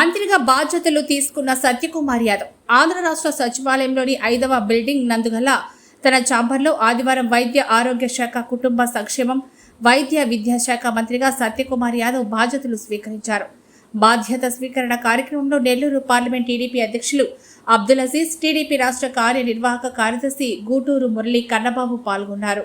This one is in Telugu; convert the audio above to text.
మంత్రిగా బాధ్యతలు తీసుకున్న సత్యకుమార్ యాదవ్ ఆంధ్ర రాష్ట్ర సచివాలయంలోని ఐదవ బిల్డింగ్ నందుగల తన ఛాంబర్లో ఆదివారం వైద్య ఆరోగ్య శాఖ కుటుంబ సంక్షేమం వైద్య విద్యాశాఖ మంత్రిగా సత్యకుమార్ యాదవ్ బాధ్యతలు స్వీకరించారు. బాధ్యత స్వీకరణ కార్యక్రమంలో నెల్లూరు పార్లమెంట్ టీడీపీ అధ్యక్షులు అబ్దుల్ అజీజ్ టీడీపీ రాష్ట్ర కార్యనిర్వాహక కార్యదర్శి గూటూరు మురళి కన్నబాబు పాల్గొన్నారు.